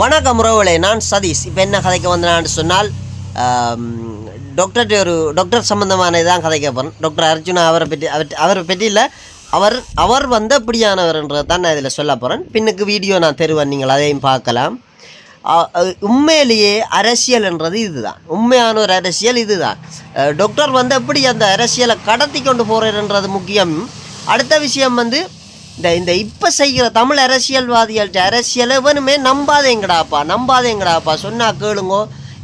வணக்கம் உறவுகளே நான் சதீஷ். இப்போ என்ன கதைக்க வந்தேன்னு சொன்னால் டாக்டர் டாக்டர்கிட்ட ஒரு டாக்டர் சம்மந்தமான இதான் கதைக்க போகிறேன் டாக்டர் அர்ஜுனா அவரை பற்றி அவர் அவரை பற்றி இல்லை. அவர் அவர் வந்து அப்படியானவர்ன்றதை தான் நான் இதில் சொல்ல போகிறேன் பின்னுக்கு வீடியோ நான் தருவேன் நீங்கள் அதையும் பார்க்கலாம். உண்மையிலேயே அரசியல்ன்றது இதுதான். உண்மையான ஒரு அரசியல் இதுதான். டாக்டர் வந்து எப்படி அந்த அரசியலை கடத்தி கொண்டு போகிறன்றது முக்கியம். அடுத்த விஷயம் வந்து இந்த இந்த இப்போ செய்கிற தமிழ் அரசியல்வாதிகள்ட்ட அரசியல் இவனுமே நம்பாதேங்கடாப்பா நம்பாதேங்கடாப்பா. சொன்னால் கேளுங்கோ.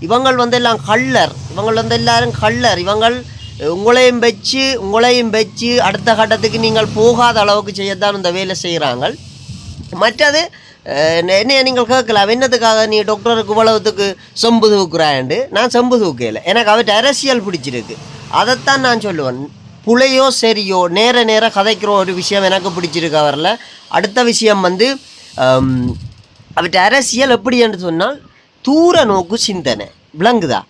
இவங்கள் வந்து எல்லாம் கள்ளர். இவங்கள் வந்து எல்லாரும் கள்ளர். இவங்கள் உங்களையும் வச்சு உங்களையும் வச்சு அடுத்த கட்டத்துக்கு நீங்கள் போகாத அளவுக்கு செய்யத்தான் இந்த வேலை செய்கிறாங்க மற்றது என்ன நீங்கள் கேட்கலாம். என்னத்துக்காக நீ டாக்டருக்கு இவ்வளவுத்துக்கு செம்பு தூக்குறாண்டு நான் செம்பு தூக்கல. எனக்கு அவர்கிட்ட அரசியல் பிடிச்சிருக்கு. அதைத்தான் நான் சொல்லுவேன். புலையோ சரியோ நேர நேர கதைக்கிற ஒரு விஷயம் எனக்கு பிடிச்சிருக்கு அவரில். அடுத்த விஷயம் வந்து அவற்றை அரசியல் எப்படி என்று சொன்னால் தூர நோக்கு சிந்தனை. விளங்குதா?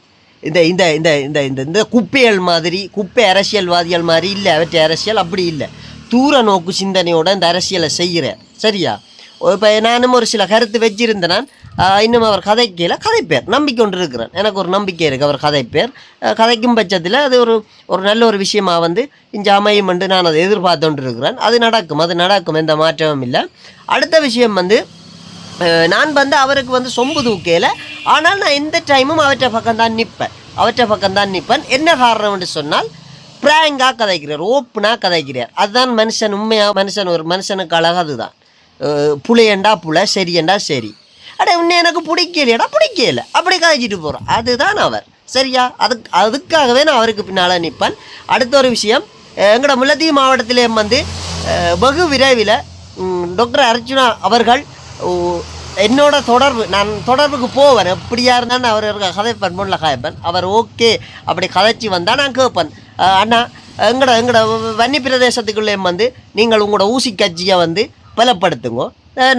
இந்த இந்த இந்த இந்த இந்த இந்த குப்பைகள் மாதிரி குப்பை அரசியல்வாதிகள் மாதிரி இல்லை அவற்றை அரசியல் அப்படி இல்லை. தூர நோக்கு சிந்தனையோட இந்த அரசியலை செய்கிறேன் சரியா? இப்போ நானும் ஒரு சில கருத்து வச்சிருந்தேன். நான் இன்னும் அவர் கதைக்கையில் கதைப்பேர். நம்பிக்கை கொண்டு இருக்கிறேன் எனக்கு ஒரு நம்பிக்கை இருக்குது அவர் கதைப்பேர். கதைக்கும் பட்சத்தில் அது ஒரு ஒரு நல்ல ஒரு விஷயமாக வந்து இங்கே அமையும் என்று நான் அதை எதிர்பார்த்து இருக்கிறேன். அது நடக்கும். அது நடக்கும். எந்த மாற்றமும் இல்லை. அடுத்த விஷயம் வந்து நான் வந்து அவருக்கு வந்து சொம்பு தூக்கையில் ஆனால் நான் எந்த டைமும் அவற்றை பக்கம் தான் நிற்பேன். அவற்றை பக்கம் தான் நிற்பேன். என்ன காரணம் என்று சொன்னால் ப்ராங்காக கதைக்கிறார். ஓப்பனாக கதைக்கிறார். அதுதான் மனுஷன் உண்மையாக மனுஷன் ஒரு மனுஷனுக்கு அழகாக அதுதான் அஹ் புளியண்டா புல சரியண்டா சரி. அட இன்னும் எனக்கு பிடிக்கலையடா பிடிக்கல. அப்படி காய்ச்சிட்டு போகிறோம் அதுதான் அவர். சரியா? அதுக்கு அதுக்காகவே நான் அவருக்கு பின்னால் நிற்பேன் அடுத்த ஒரு விஷயம் எங்களோட முல்லத்தீவு மாவட்டத்திலே வந்து வெகு விரைவில் டாக்டர் அர்ஜுனா அவர்கள் என்னோட தொடர்பு நான் தொடர்புக்கு போவேன். எப்படியா இருந்தாலும் அவர் கதைப்பேன் முன்ன கதைப்பேன் அவர் ஓகே அப்படி கதைச்சி வந்தால் நான் கேட்பேன். அண்ணா எங்களோட எங்களோட வன்னி பிரதேசத்துக்குள்ளேயும் வந்து நீங்கள் உங்களோட ஊசி கட்சியை வந்து பலப்படுத்துங்க.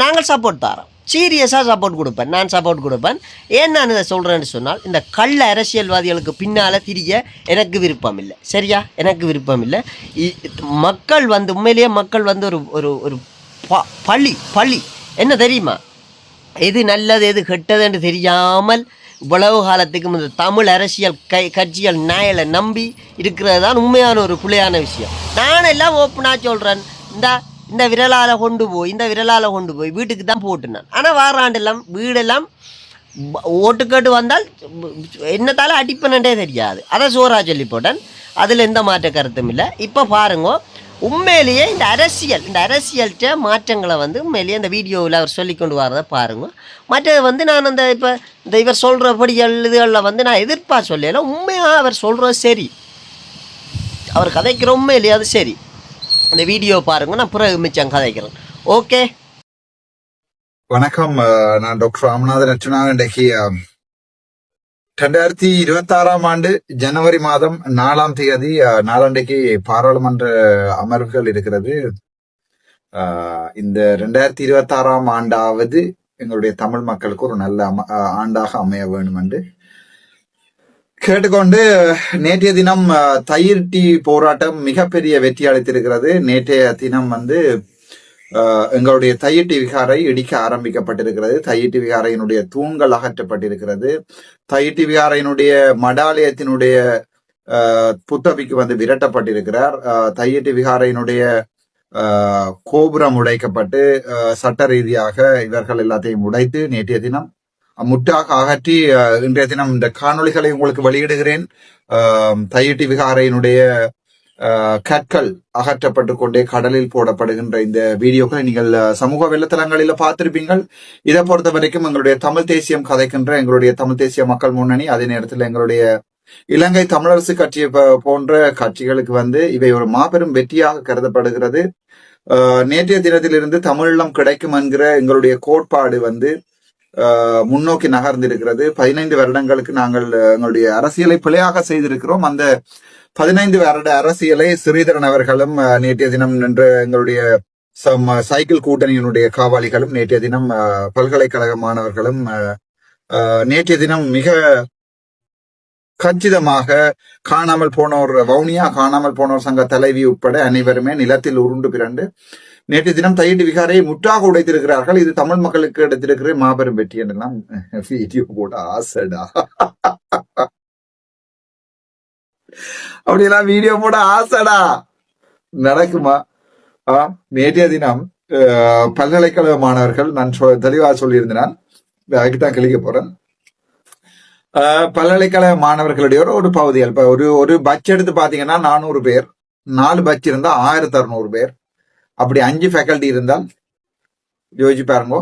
நாங்கள் சப்போர்ட் தரோம். சீரியஸாக சப்போர்ட் கொடுப்பேன். நான் சப்போர்ட் கொடுப்பேன். ஏன் நான் இதை சொல்கிறேன்னு சொன்னால் இந்த கள்ள அரசியல்வாதிகளுக்கு பின்னால் திரிய எனக்கு விருப்பம் இல்லை. சரியா? எனக்கு விருப்பம் இல்லை. இ- மக்கள் வந்து உண்மையிலேயே மக்கள் வந்து ஒரு ஒரு ஒரு ப- பழி பழி. என்ன தெரியுமா? எது நல்லது எது கெட்டதுன்னு தெரியாமல் இவ்வளவு காலத்துக்கு இந்த தமிழ் அரசியல் கை கட்சிகள் நாயலை நம்பி இருக்கிறது தான் உண்மையான ஒரு பிள்ளையான விஷயம். நான் எல்லாம் ஓப்பனாக சொல்கிறேன் இந்த இந்த விரலால் கொண்டு போய் இந்த விரலால் கொண்டு போய் வீட்டுக்கு தான் போட்டுனான். ஆனால் வாராண்டெல்லாம் வீடெல்லாம் ப- ஓட்டுக்கேட்டு வந்தால் என்னத்தால் அடிப்பனண்டே தெரியாது. அதை சோறா சொல்லி போட்டேன். அதில் எந்த மாற்ற கருத்தும் இல்லை. இப்போ பாருங்க உண்மையிலேயே இந்த அரசியல் இந்த அரசியல்கிட்ட மாற்றங்களை வந்து உண்மையிலேயே இந்த வீடியோவில் அவர் சொல்லி கொண்டு வரதை பாருங்க. மற்றது வந்து நான் அந்த இப்போ இந்த இவர் சொல்கிறபடி இதுகளில் வந்து நான் எதிர்ப்பாக சொல்லல. உண்மையாக அவர் சொல்கிறது சரி. அவர் கதைக்கிற உண்மையிலேயே அது சரி. அந்த வீடியோ பாருங்க நான் பிறகு மிச்சம் கதைக்கிறேன். ஓகே வணக்கம் நான் டாக்டர் ராமநாதன் அர்ச்சனா இன்றைக்கு ரெண்டாயிரத்தி இருபத்தி ஆறாம் ஆண்டு ஜனவரி மாதம் நாலாம் தேதி நாளாண்டைக்கு பாராளுமன்ற அமர்வுகள் இருக்கிறது. இந்த ரெண்டாயிரத்தி இருபத்தி ஆறாம் ஆண்டாவது எங்களுடைய தமிழ் மக்களுக்கு ஒரு நல்ல அம- ஆண்டாக அமைய வேண்டும் என்று கேட்டுக்கொண்டு நேற்றைய தினம் தயிர் டீ போராட்டம் மிகப்பெரிய வெற்றி அளித்திருக்கிறது. நேற்றைய தினம் வந்து எங்களுடைய எங்களுடைய டி விகாரை இடிக்க ஆரம்பிக்கப்பட்டிருக்கிறது. தையிட்டி விகாரையினுடைய தூண்கள் அகற்றப்பட்டிருக்கிறது. தையிட்டி விகாரையினுடைய மடாலயத்தினுடைய புத்தபிக்கு வந்து விரட்டப்பட்டிருக்கிறார். அஹ், விகாரையினுடைய கோபுரம் உடைக்கப்பட்டு சட்ட ரீதியாக இவர்கள் எல்லாத்தையும் உடைத்து நேற்றைய தினம் முட்டாக அகற்றி இன்றைய தினம் இந்த காணொளிகளை உங்களுக்கு வெளியிடுகிறேன். தையிட்டி விகாரையினுடைய கற்கள் அகற்றப்பட்டு கொண்டே கடலில் போடப்படுகின்ற இந்த வீடியோக்களை நீங்கள் சமூக வலைத்தளங்களில பார்த்திருப்பீங்கள். இதை பொறுத்த வரைக்கும் எங்களுடைய தமிழ் தேசியம் கதைக்கின்ற எங்களுடைய தமிழ் தேசிய மக்கள் முன்னணி அதே நேரத்தில் எங்களுடைய இலங்கை தமிழரசு கட்சி போன்ற கட்சிகளுக்கு வந்து இவை ஒரு மாபெரும் வெற்றியாக கருதப்படுகிறது. நேற்றைய தினத்திலிருந்து தமிழீழம் கிடைக்கும் என்கிற எங்களுடைய கோட்பாடு வந்து முன்னோக்கி நகர்ந்திருக்கிறது. பதினைந்து வருடங்களுக்கு நாங்கள் எங்களுடைய அரசியலை பிழையாக செய்திருக்கிறோம். அந்த பதினைந்து வருட அரசியலை ஸ்ரீதரன் அவர்களும் நேற்றைய தினம் நின்று எங்களுடைய சம் சைக்கிள் கூட்டணியினுடைய காவாளிகளும் நேற்றைய தினம் அஹ், பல்கலைக்கழக மாணவர்களும் அஹ், நேற்றைய தினம் மிக கச்சிதமாக காணாமல் போனோர் வவுனியா காணாமல் போனோர் சங்க தலைவி உட்பட அனைவருமே நிலத்தில் உருண்டு பிறண்டு நேற்று தினம் தையிட்டு விகாரை முற்றாக உடைத்திருக்கிறார்கள். இது தமிழ் மக்களுக்கு எடுத்திருக்கிற மாபெரும் வெற்றி என்றெல்லாம் வீடியோ போட ஆசைடா. அப்படியெல்லாம் வீடியோ போட ஆசைடா. நடக்குமா? ஆ, நேற்றைய தினம் பல்கலைக்கழக மாணவர்கள் நான் சொ- தெளிவா சொல்லியிருந்தேன். அதுக்கு தான் கிளிக்க போறேன். பல்கலைக்கழக மாணவர்களுடைய ஒரு பகுதிகள். ஒரு ஒரு பட்ஜ் எடுத்து பாத்தீங்கன்னா நானூறு பேர். நாலு பட்ஜ் இருந்தா ஆயிரத்தி அறுநூறு பேர். அப்படி அஞ்சு ஃபேக்கல்டி இருந்தால் யோசிச்சு பாருங்கோ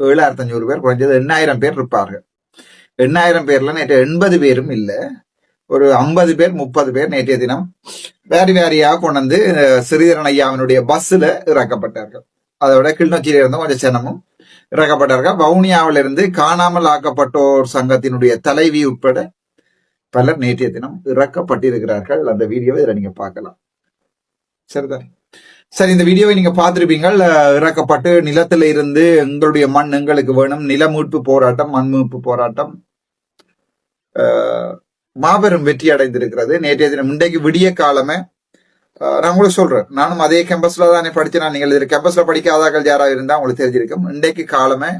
ஏழாயிரத்தி அஞ்சூறு பேர் குறைஞ்சது எண்ணாயிரம் பேர் இருப்பார்கள். எண்ணாயிரம் பேர்ல நேற்று எண்பது பேரும் இல்லை. ஒரு ஐம்பது பேர் முப்பது பேர் நேற்றைய தினம் வேறு வேறையாக கொண்டு வந்து ஸ்ரீதரன் ஐயாவினுடைய பஸ்ஸில் இறக்கப்பட்டார்கள். அதோட கிளிநொச்சியில இருந்தும் கொஞ்சம் சினமும் இறக்கப்பட்டார்கள். வவுனியாவில் இருந்து காணாமல் ஆக்கப்பட்டோர் சங்கத்தினுடைய தலைவி உட்பட பலர் நேற்றைய தினம் இறக்கப்பட்டிருக்கிறார்கள். அந்த வீடியோவை இதில் நீங்க பார்க்கலாம். சரிதான்? சரி இந்த வீடியோவை நீங்க பார்த்துருப்பீங்கள் இறக்கப்பட்டு நிலத்துல இருந்து எங்களுடைய மண் எங்களுக்கு வேணும். நில மீட்பு போராட்டம் மண் மீட்பு போராட்டம். மாபெரும் வெற்றி அடைந்திருக்கிறது. நேற்றைய தினம் இன்றைக்கு விடிய காலமே. நான் உங்களுக்கு சொல்றேன். நானும் அதே கேம்பஸ்ல தானே படிச்சேன் நீங்கள் இதில் கேம்பஸ்ல படிக்காதாக்கள் யாராவது இருந்தா உங்களுக்கு தெரிஞ்சிருக்கும். இன்றைக்கு காலமே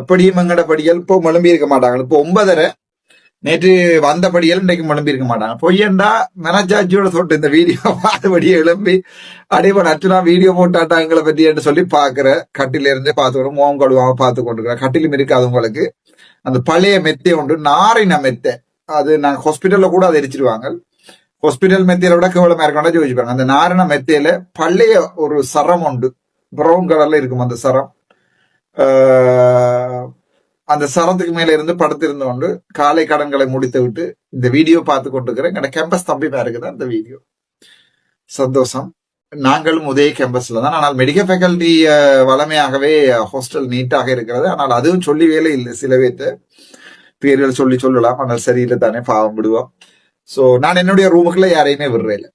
எப்படியும் எங்கட படிகள் இப்போ முழம்பி இருக்க மாட்டாங்க. இப்போ ஒன்பதரை நேற்று வந்தபடியெல்லாம் இன்றைக்கு முழம்பி இருக்க மாட்டாங்க. பொய்யண்டா மனச்சாட்சியோட சொல்லிட்டு இந்த வீடியோ. பார்த்தபடியே எழும்பி அடையப்ப அச்சுனா வீடியோ போட்டாட்டா எங்களை பத்தி என்று சொல்லி பாக்குற கட்டில இருந்தே பார்த்து மோகம் கழுவாம பார்த்து கொண்டிருக்கிறேன் கட்டிலும் இருக்காது உங்களுக்கு. அந்த பழைய மெத்தை உண்டு நாரின மெத்தை. அது நாங்க ஹாஸ்பிட்டல்ல கூட அதை எரிச்சிருவாங்க. ஹாஸ்பிட்டல் மெத்தையில விட கேவலமா இருக்கா யோசிப்பாங்க அந்த நாரின மெத்தையில பழைய ஒரு சரம் உண்டு. ப்ரௌன் கலர்ல இருக்கும் அந்த சரம். ஆஹ் அந்த சரத்துக்கு மேல இருந்து படுத்திருந்து கொண்டு காலை கடன்களை முடித்து விட்டு இந்த வீடியோ பார்த்து கொண்டிருக்கிறேன். எங்க கேம்பஸ் தம்பி இருக்குது அந்த வீடியோ. சந்தோஷம். நாங்களும் உதய கேம்பஸ்ல தான். ஆனால் மெடிக்கல் ஃபேக்கல்டி வளமையாகவே ஹாஸ்டல் நீட்டாக இருக்கிறது. ஆனால் அதுவும் சொல்லி வேலை இல்லை சில பேர்த்து. பேர்கள் சொல்லி சொல்லலாம் ஆனால் சரியில்லை தானே பாவம் விடுவோம். ஸோ நான் என்னுடைய ரூமுக்குள்ள யாரையுமே விடுறேன்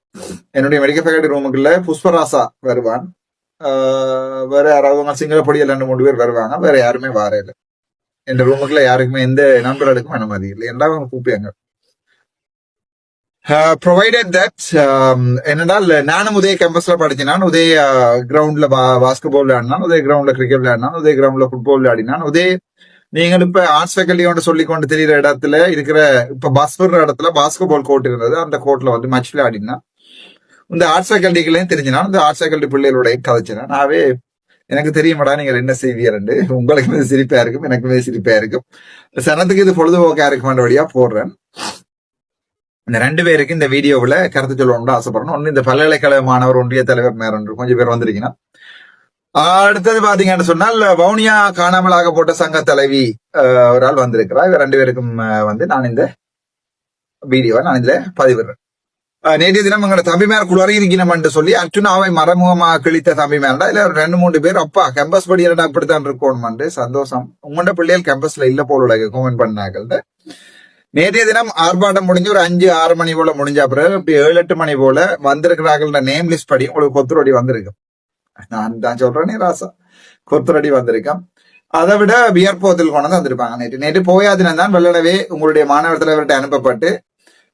என்னுடைய மெடிக்கல் ஃபேக்கல்டி ரூமுக்குள்ள புஷ்பராசா வருவான். வேற யாராவது சிங்களப்படியில் ரெண்டு மூணு பேர் வருவாங்க. வேற யாருமே வார என் ரூமுக்குள்ள யாருக்குமே எந்த நண்பர்களுக்கும் அனுமதி இல்லை எல்லாரும் கூப்பியாங்க ப்ரொவைடட் தட் என்னென்னால் நானும் உதய கேம்பஸ்ல படிச்சேன். உதய கிரவுண்ட்ல பாஸ்கெட்பால் விளையாடினான். உதய கிரவுண்ட்ல கிரிக்கெட் விளையாடினான். உதய கிரவுண்ட்ல ஃபுட்பால் விளையாடினான். உதய நீங்கள் இப்ப ஆர்ட்ஸ் ஃபேக்கல்டியோட சொல்லி கொண்டு தெரியுற இடத்துல இருக்கிற இப்ப பஸ் வர்ற இடத்துல பாஸ்கெட்பால் கோர்ட் இருந்தது அந்த கோர்ட்ல வந்து மேட்ச் விளையாடினா இந்த ஆர்ட்ஸ் ஃபேக்கல்டிகளையும் தெரிஞ்சினா இந்த ஆர்ட்ஸ் ஃபேக்கல்டி பிள்ளைகளோட கதைச்சினேன். நாவே எனக்கு தெரியுமாடா நீங்கள் என்ன செய்வீரண்டு உங்களுக்கு இது சிரிப்பா இருக்கும் எனக்குமே சிரிப்பா இருக்கும். சனத்துக்கு இது பொழுதுபோக்கா இருக்குமாண்டபடியா போடுறேன். இந்த ரெண்டு பேருக்கு இந்த வீடியோவில் கருத்து சொல்லணும்னு ஆசைப்படணும் ஒன்று இந்த பல்கலைக்கழக மாணவர் ஒன்றிய தலைவர் மேரன்று கொஞ்சம் பேர் வந்திருக்கீங்கன்னா. அடுத்தது பாத்தீங்கன்னு சொன்னால் வவுனியா காணாமலாக போட்ட சங்க தலைவி அஹ், ஒரு ஆள் வந்திருக்கிறார். இவர் ரெண்டு பேருக்கும் வந்து நான் இந்த வீடியோவை நான் இதுல பதிவிடுறேன். நேற்றைய தினம் எங்களோட தம்பிமார் குளறி இருக்கணும் என்று சொல்லி அர்ச்சுனாவை மறைமுகமாக கிழித்த தம்பிமார்டா இல்ல ரெண்டு மூணு பேர் அப்பா கேம்பஸ் படி என்னடா இப்படித்தான் இருக்கணும் சந்தோஷம் உங்களோட பிள்ளைகள் கேம்பஸ்ல இல்ல போல கமெண்ட் பண்ணாங்கள்ட்ட நேற்றைய தினம் ஆர்ப்பாட்டம் முடிஞ்சு ஒரு அஞ்சு ஆறு மணி போல முடிஞ்ச பிறகு இப்படி ஏழு எட்டு மணி போல வந்திருக்கிறார்கள் நேம் லிஸ்ட் படி உங்களுக்கு கொத்துரடி வந்திருக்கு நான் தான் சொல்றேனே ராசா கொத்துரடி வந்திருக்கேன் அதை விட வியர்ப்போத்தில் கொண்டு வந்து வந்திருப்பாங்க நேற்று நேற்று போயாதினம் தான் வெள்ளனவே உங்களுடைய மாணவர் தலைவர்கிட்ட அனுப்பப்பட்டு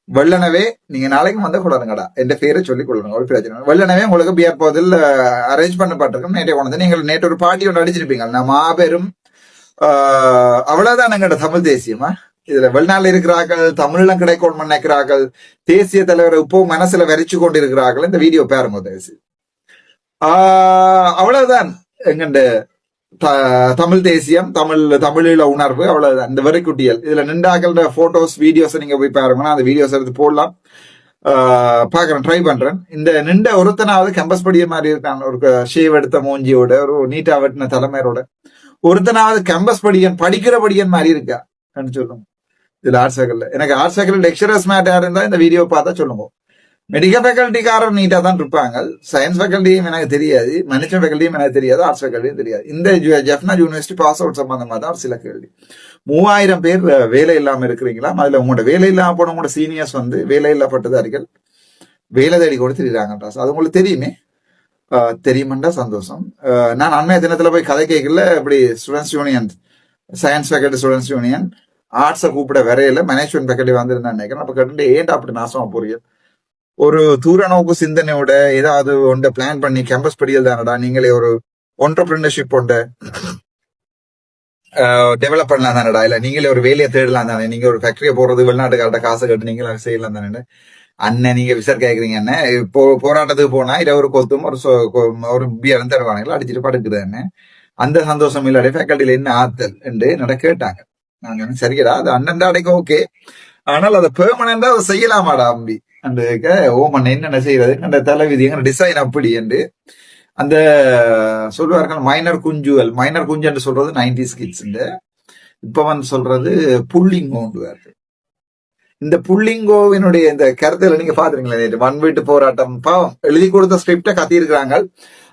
வெள்ளனவே நீங்க நாளைக்கு வந்து கொள்ளுங்கடா என் பேரை சொல்லி கொள்ளணும் ஒரு பிரச்சனை வெள்ளனவே உங்களுக்கு பியர் போதில் அரேஞ்ச் பண்ணப்பட்டிருக்கும் நேற்றைய கொண்டு நீங்கள் நேற்று ஒரு பாட்டி ஒன்று அடிச்சிருப்பீங்க. நான் மாபெரும் ஆஹ், அவ்வளவுதான் தமிழ் தேசியமா இதுல வெளிநாள் இருக்கிறார்கள் தமிழ்லாம் கிடைக்கணும் நினைக்கிறார்கள். தேசிய தலைவரை இப்போ மனசுல வரைச்சு கொண்டு இருக்கிறார்கள் இந்த வீடியோ பாருங்க ஆஹ் அவ்வளவுதான். எங்கண்ட தமிழ் தேசியம் தமிழ் தமிழீழ உணர்வு அவ்வளவுதான். இந்த வெறிக்குட்டியல் இதுல நின்றாக்கள போட்டோஸ் வீடியோஸ் நீங்க போய் பாருங்கன்னா அந்த வீடியோஸ் எடுத்து போடலாம். ஆஹ் பாக்குறேன் ட்ரை பண்றேன். இந்த நின்ற ஒருத்தனாவது கம்பஸ் படிய மாதிரி இருக்கான். ஒரு ஷேவ் எடுத்த மூஞ்சியோட ஒரு நீட்டா வெட்டின தலைமையோட ஒருத்தனாவது கேம்பஸ் படியன் படிக்கிற படியன் மாதிரி இருக்கா? சொல்லுங்க. இதுல ஆர்ட்ஸ் ஃபேக்கல்ல எனக்கு ஆர்ட்ஸ் ஃபேக்கல் லெக்சரர்ஸ் மேட் யார் இருந்தா இந்த வீடியோ பார்த்தா சொல்லுங்க. மெடிக்கல் ஃபேக்கல்ட்டிக்காரர் நீட்டாக தான் இருப்பாங்க. சயின்ஸ் ஃபேக்கல்ட்டியும் எனக்கு தெரியாது. மனுஷன் ஃபேக்கல்ட்டியும் எனக்கு தெரியாது. ஆர்ட்ஸ் ஃபேக்கல்ட்டியும் தெரியாது. இந்த ஜெஃப்னா யூனிவர்சிட்டி பாஸ் அவுட் சம்பந்தமாக தான் சில கேள்வி. மூவாயிரம் பேர் வேலை இல்லாமல் இருக்கிறீங்களா? அதில் உங்களோட வேலை இல்லாமல் போன உங்களோட சீனியர்ஸ் வந்து வேலை இல்லா பட்டதாரிகள் வேலை தேடி கூட தெரியுறாங்கன்றா அது உங்களுக்கு தெரியுமே? தெரியுமெண்டா சந்தோஷம். நான் அண்மைய தினத்தில் போய் கதை கேட்கல. இப்படி students union science faculty students union ஆர்ட்ஸை கூப்பிட வரையில. மேனேஜ்மெண்ட் ஃபேக்கல்ட்டி வந்திருந்தேன் நினைக்கிறேன். அப்போ கேட்டு ஏன்டா அப்படி நாசமாக போறீங்க? ஒரு தூர நோக்கு சிந்தனையோட ஏதாவது ஒன்றை பிளான் பண்ணி கேம்பஸ் படியல் தானடா? நீங்களே ஒரு ஒன்டர்பிரினர்ஷிப் ஒன்றை டெவலப் பண்ணலாம் தானடா? இல்ல நீங்களே ஒரு வேலையை தேடலாம் தானே? நீங்க ஒரு ஃபேக்டரியை போறது வெளிநாட்டுக்கார்ட்ட காசு கட்டு நீங்களே செய்யலாம் தானே அண்ணன் நீங்க விசார் கேக்குறீங்க அண்ணன் இப்போ போராட்டத்துக்கு போனா இதை ஒரு கொத்தும் ஒரு கொ- ஒரு பியரும் தருவானுங்களா அடிச்சுட்டு படுக்குது அண்ணன் அந்த சந்தோஷம் இல்லாட்டி ஃபேக்கல்ட்டில என்ன ஆத்தல் என்று நட கேட்டாங்க. நான் சரிடா அது அண்ணன் அடைக்க ஓகே ஆனால் அதை பெர்மனண்டா அதை செய்யலாமாடா அம்பி? அந்த ஓமன் என்னென்ன செய்யறது? அந்த தலைவிதி எங்க டிசைன் அப்படி என்று. அந்த சொல்வார்கள் மைனர் குஞ்சுவல் மைனர் குஞ்சு என்று சொல்றது நைன்டி ஸ்கிட்ஸ் இப்ப வந்து சொல்றது புள்ளிங்கோண்டுவார்கள் இந்த புள்ளிங்கோவினுடைய இந்த கருத்துல நீங்க பாத்துருங்களா நேற்று மண் வீட்டு போராட்டம். பாவம் எழுதி கொடுத்த ஸ்கிரிப்ட கத்தியிருக்கிறாங்க.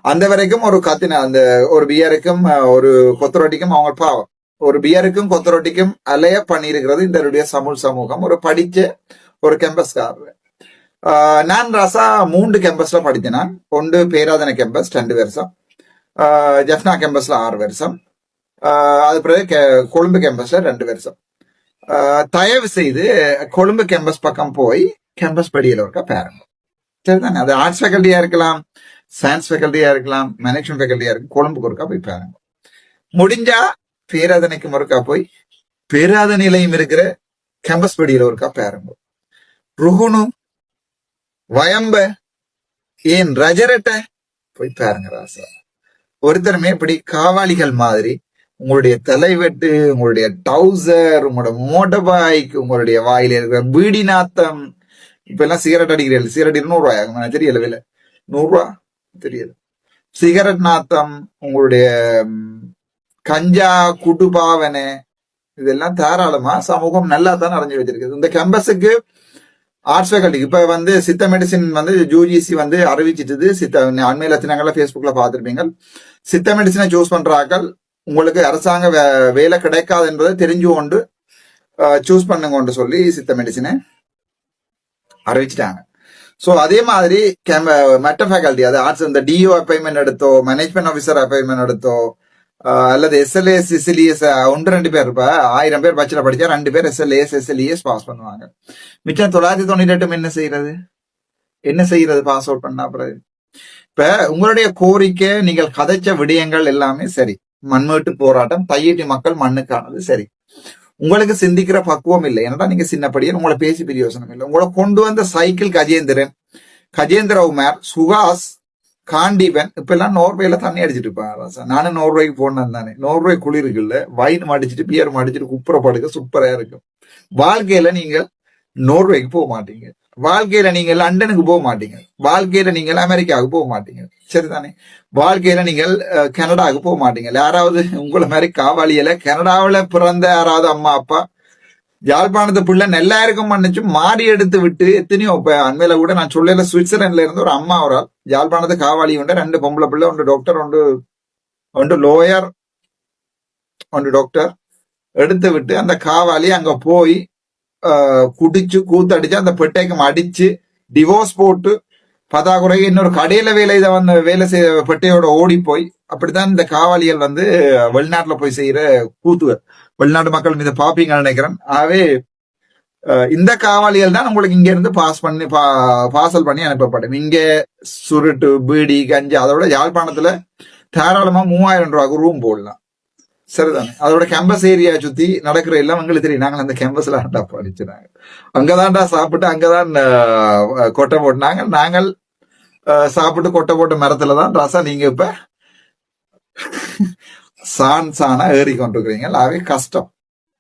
அந்த வரைக்கும் ஒரு கத்தின அந்த ஒரு பியருக்கும் ஒரு கொத்தரொட்டிக்கும் அவங்க பாவம். ஒரு பியருக்கும் கொத்தரொட்டிக்கும் அலைய பண்ணியிருக்கிறது இதனுடைய சமூல் சமூகம். ஒரு படிச்ச ஒரு கேம்பஸ்காரர் நான் ரசா மூன்று கேம்பஸ்ல படித்தேன் நான். ஒன்று பேராதன கேம்பஸ் ரெண்டு வருஷம். ஜஃப்னா ஜெஃப்னா கேம்பஸ்ல ஆறு வருஷம். அது பிறகு கே- கொழும்பு கேம்பஸ்ல ரெண்டு வருஷம். தயவு செய்து கொழும்பு கேம்பஸ் பக்கம் போய் கேம்பஸ் படியில் இருக்க பாருங்க. சரிதானே? அது ஆர்ட்ஸ் ஃபேக்கல்ட்டியா இருக்கலாம் சயின்ஸ் ஃபேக்கல்ட்டியா இருக்கலாம் மேனேஜ்மெண்ட் ஃபேக்கல்ட்டியா இருக்கு கொழும்புக்கு ஒருக்கா போய் பாருங்க. முடிஞ்சா பேராதனைக்கு ஒருக்கா போய் பேராதனையிலையும் இருக்கிற கேம்பஸ் படியில ஒருக்கா பாருங்க ருகுணு வயம்ப ஏன் ரஜரட்ட போய் பாருங்க ராசா. ஒருத்தருமே இப்படி காவாளிகள் மாதிரி உங்களுடைய தலைவெட்டு உங்களுடைய டவுசர் உங்களோட மோட்டர் பைக் உங்களுடைய வாயில இருக்கிற பீடி நாத்தம். இப்ப எல்லாம் சிகரெட் அடிக்கிறீர்கள். சிகரெட் இருநூறு ரூபாய்? தெரியல விலை. நூறு ரூபா? தெரியாது. சிகரெட் நாத்தம் உங்களுடைய கஞ்சா குடு பாவனை இதெல்லாம் தாராளமா சமூகம் நல்லா தான் அடைஞ்சு வச்சிருக்குது. இந்த கேம்பஸுக்கு ஆர்ட்ஸ் ஃபேக்கல்ட்டி இப்ப வந்து சித்த மெடிசின் வந்து ஜூஜிசி வந்து அறிவிச்சிட்டு சித்த அண்மையில தினங்கள ஃபேஸ்புக்ல பாத்திருப்பீங்க சித்த மெடிசினை சூஸ் பண்றாக்கள் உங்களுக்கு அரசாங்க வே- வேலை கிடைக்காது என்பதை தெரிஞ்சு கொண்டு சூஸ் பண்ணுங்கன்னு சொல்லி சித்த மெடிசினை அறிவிச்சிட்டாங்க. ஸோ அதே மாதிரி மற்ற ஃபேக்கல்ட்டி அது ஆர்ட்ஸ் இந்த டிஓ அப்பாயின்மெண்ட் எடுத்தோ மேனேஜ்மெண்ட் ஆஃபீஸர் அப்பாயின்மெண்ட் எடுத்தோ அல்லது எஸ்எல்ஏஎஸ் எஸ்எல்இஎஸ் ஒன்று ரெண்டு பேர் இருப்ப ஆயிரம் பேர் பட்சல படிச்சா ரெண்டு பேர் எஸ்எல்ஏஎஸ் எஸ்எல்இஎஸ் பாஸ் பண்ணுவாங்க மிச்சம் தொள்ளாயிரத்தி தொண்ணூற்றி எட்டும் என்ன செய்யறது என்ன செய்யறது பாஸ் அவுட் பண்ணா பிறகு இப்ப உங்களுடைய கோரிக்கை நீங்கள் கதைச்ச விடயங்கள் எல்லாமே சரி மண்மீட்டு போராட்டம் தையீட்டி மக்கள் மண்ணுக்கானது சரி உங்களுக்கு சிந்திக்கிற பக்குவம் இல்லை என்னடா நீங்க சின்னப்படியே உங்களை பேசி பிரயோசனம் இல்லை உங்களை கொண்டு வந்த சைக்கிள் கஜேந்திரன் கஜேந்திர உமர் சுகாஸ் காண்டிவன் இப்ப எல்லாம் நோர்வேல தண்ணி அடிச்சிட்டு இருப்பாங்க நானும் நோர்வேக்கு போனேன் தானே நோர்வே குளிருக்குல்ல வைன் அடிச்சிட்டு பியர் மாடிச்சிட்டு குப்புற படுக்க சூப்பரா இருக்கும். வாழ்க்கையில நீங்கள் நோர்வேக்கு போக மாட்டீங்க. வாழ்க்கையில நீங்க லண்டனுக்கு போக மாட்டீங்க. வாழ்க்கையில நீங்கள் அமெரிக்காவுக்கு போக மாட்டீங்க. சரிதானே? வாழ்க்கையில நீங்கள் கனடாவுக்கு போக மாட்டீங்க. யாராவது உங்களை மாதிரி காவாளியில கனடாவில் பிறந்த யாராவது அம்மா அப்பா யாழ்ப்பாணத்து பிள்ளை நல்லா இருக்கும் பண்ணிச்சு மாறி எடுத்து விட்டு எத்தனையோ இப்ப அண்மையில கூட நான் சொல்லல சுவிட்சர்லாந்துல இருந்து ஒரு அம்மா ஒரு ஆள் யாழ்ப்பாணத்து காவாளி உண்டு ரெண்டு பொம்பளை பிள்ளை ஒன்று டாக்டர் ஒன்று ஒன்று லோயர் ஒன்று டாக்டர் எடுத்து விட்டு அந்த காவாளி அங்க போய் குடிச்சு கூத்தடிச்சு அந்த பெட்டைக்கும் அடிச்சு டிவோர்ஸ் போட்டு பதாக்குறை இன்னொரு கடையில வேலை இதை வந்து வேலை செய்ய பெட்டையோட ஓடி போய் அப்படித்தான் இந்த காவாளிகள் வந்து வெளிநாட்டுல போய் செய்யற கூத்துவர். வெளிநாட்டு மக்கள் மீது பாப்பீங்கன்னு நினைக்கிறேன். ஆகவே இந்த காவலியல் தான் உங்களுக்கு இங்க இருந்து பாஸ் பண்ணி பாசல் பண்ணி அனுப்பப்படும். இங்க சுருட்டு பீடி கஞ்சி அதோட யாழ்ப்பாணத்துல தாராளமா மூவாயிரம் ரூபாய்க்கு ரூம் போடலாம். சரிதானே? அதோட கேம்பஸ் ஏரியா சுத்தி நடக்கிற எல்லாம் எங்களுக்கு தெரியும். நாங்கள் அந்த கேம்பஸ்ல ஆண்டா படிச்சுனாங்க அங்கதான்டா சாப்பிட்டு அங்கதான் கொட்டை போட்டுனாங்க. நாங்கள் அஹ், சாப்பிட்டு கொட்டை போட்ட மரத்துல தான் நீங்க இப்ப சான் சானா ஏறி கொண்டிருக்கிறீங்க. அவே கஷ்டம்.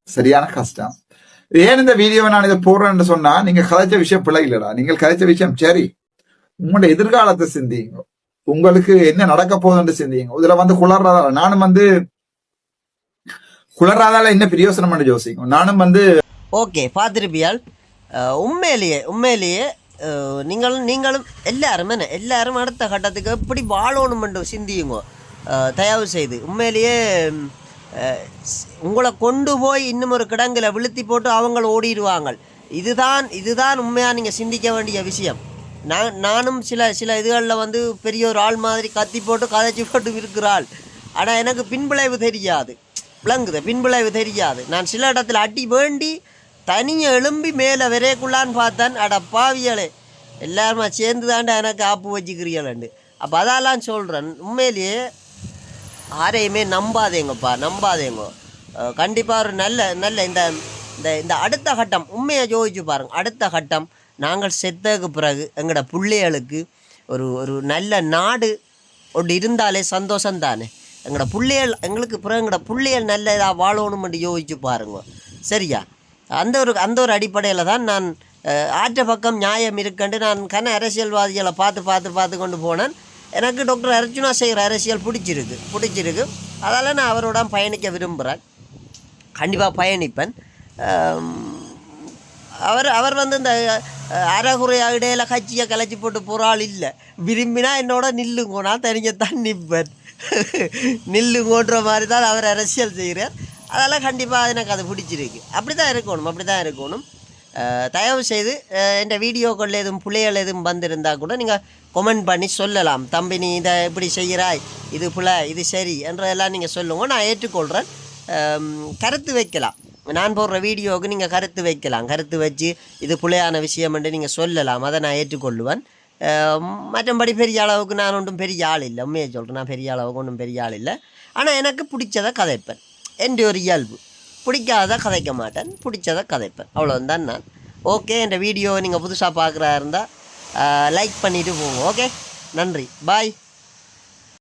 சரியான கஷ்டம். ஏன் இந்த வீடியோவை நான் இதை போடுறேன்னு சொன்னா நீங்க கதைச்ச விஷயம் பிழை இல்லடா நீங்கள் கதைச்ச விஷயம் சரி. உங்களோட எதிர்காலத்தை சிந்திங்க உங்களுக்கு என்ன நடக்க போகுதுன்னு சிந்திங்க இதுல வந்து குளறாதால நானும் வந்து குளறாதால என்ன பிரயோசனம் பண்ணி யோசிக்கும் நானும் வந்து ஓகே பார்த்துருப்பியால் உண்மையிலேயே உண்மையிலேயே நீங்களும் நீங்களும் எல்லாரும் என்ன எல்லாரும் அடுத்த கட்டத்துக்கு எப்படி வாழணுமென்று சிந்தியுங்க. தயவு செய்து. உண்மையிலேயே உங்களை கொண்டு போய் இன்னும் ஒரு கிடங்கில் விழுத்தி போட்டு அவங்கள ஓடிடுவாங்க இதுதான் இதுதான் உண்மையாக நீங்கள் சிந்திக்க வேண்டிய விஷயம். நான் நானும் சில சில இதுகளில் வந்து பெரிய ஒரு ஆள் மாதிரி கத்தி போட்டு கதைச்சி போட்டு இருக்கிறாள். ஆனால் எனக்கு பின்விளைவு தெரியாது. விளங்குது பின்விளைவு தெரியாது. நான் சில இடத்துல அடி வேண்டி தனியை எழும்பி மேலே விரையக்குள்ளான்னு பார்த்தேன். அட பாவியலே எல்லாருமா சேர்ந்து தாண்டா எனக்கு ஆப்பு வச்சுக்கிறீங்களேண்டு அப்போ அதெல்லாம் சொல்கிறேன் உண்மையிலேயே யாரையுமே நம்பாதேங்கப்பா நம்பாதேங்க. கண்டிப்பாக ஒரு நல்ல நல்ல இந்த இந்த இந்த அடுத்த கட்டம் உண்மையை யோசிச்சு பாருங்க. அடுத்த கட்டம் நாங்கள் செத்ததுக்கு பிறகு எங்களோட பிள்ளைகளுக்கு ஒரு ஒரு நல்ல நாடு ஒன்று இருந்தாலே சந்தோஷம் தானே எங்களோட பிள்ளைகள் எங்களுக்கு பிறகு எங்களோட பிள்ளைகள் நல்ல இதாக வாழணும்னு யோசிச்சு பாருங்க. சரியா? அந்த ஒரு அந்த ஒரு அடிப்படையில் தான் நான் ஆற்ற பக்கம் நியாயம் இருக்கண்டு நான் கன அரசியல்வாதிகளை பார்த்து பார்த்து பார்த்து கொண்டு போனேன். எனக்கு டாக்டர் அர்ஜுனா செய்கிற அரசியல் பிடிச்சிருக்கு பிடிச்சிருக்கு. அதால் நான் அவரோட பயணிக்க விரும்புகிறேன் கண்டிப்பாக பயணிப்பேன். அவர் அவர் வந்து இந்த அறகுறையா இடையில கட்சியை கலைச்சி போட்டு போகிற ஆள் இல்லை. விரும்பினா என்னோட நில்லுங்கோ நான் தனிஞ்சத்தான் நிற்பேன் நில்லுங்கோன்ற மாதிரி தான் அவர் அரசியல் செய்கிறார் அதெல்லாம் கண்டிப்பாக எனக்கு அது பிடிச்சிருக்கு. அப்படி தான் இருக்கணும் அப்படி தான் இருக்கணும். தயவு செய்து இந்த வீடியோக்கள் எதுவும் பிள்ளைகள் எதுவும் வந்திருந்தா கூட நீங்கள் கொமெண்ட் பண்ணி சொல்லலாம். தம்பி நீ இதை இப்படி செய்கிறாய். இது பிள்ளை இது சரி என்றதெல்லாம் நீங்கள் சொல்லுங்க. நான் ஏற்றுக்கொள்கிறேன் கருத்து வைக்கலாம். நான் போடுற வீடியோவுக்கு நீங்கள் கருத்து வைக்கலாம். கருத்து வச்சு இது பிள்ளையான விஷயம் என்று நீங்கள் சொல்லலாம். அதை நான் ஏற்றுக்கொள்ளுவேன். மற்றபடி பெரிய அளவுக்கு நான் ஒன்றும் பெரிய ஆள் இல்லை. உண்மையை சொல்கிறேன் நான் பெரிய அளவுக்கு ஒன்றும் பெரிய ஆள் இல்லை. ஆனால் எனக்கு பிடிச்சதை கதைப்பேன். என்ற ஒரு இயல்பு. பிடிக்காத கதைக்க மாட்டேன். பிடிச்சதை கதைப்பேன். அவ்வளோதான் நான். ஓகே இந்த வீடியோவை நீங்கள் புதுசாக பார்க்குறா இருந்தால் லைக் பண்ணிவிட்டு போங்க. ஓகே நன்றி. பாய்